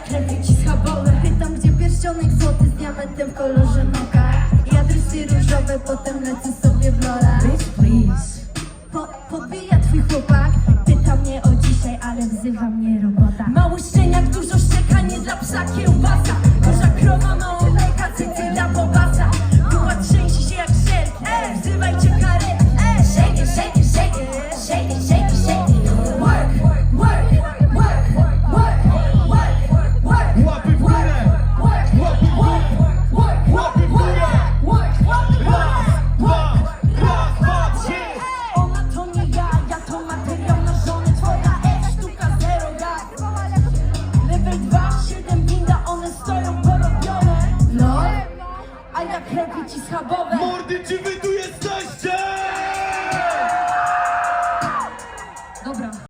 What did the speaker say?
Tak krew wyciska bolę Pytam, gdzie pierścionek złoty z diamentem w kolorze noka. Ja dryści różowe, potem lecę sobie w lola Bitch, please. Po, Podbija twój chłopak. Pyta mnie o dzisiaj, ale wzywa mnie robota. Mały szczeniak, dużo szczeka, nie dla psa kiełbasa. Duża krowa, mało lejka, A jak lepiej ci schabowe Mordy, czy wy tu jesteście? Dobra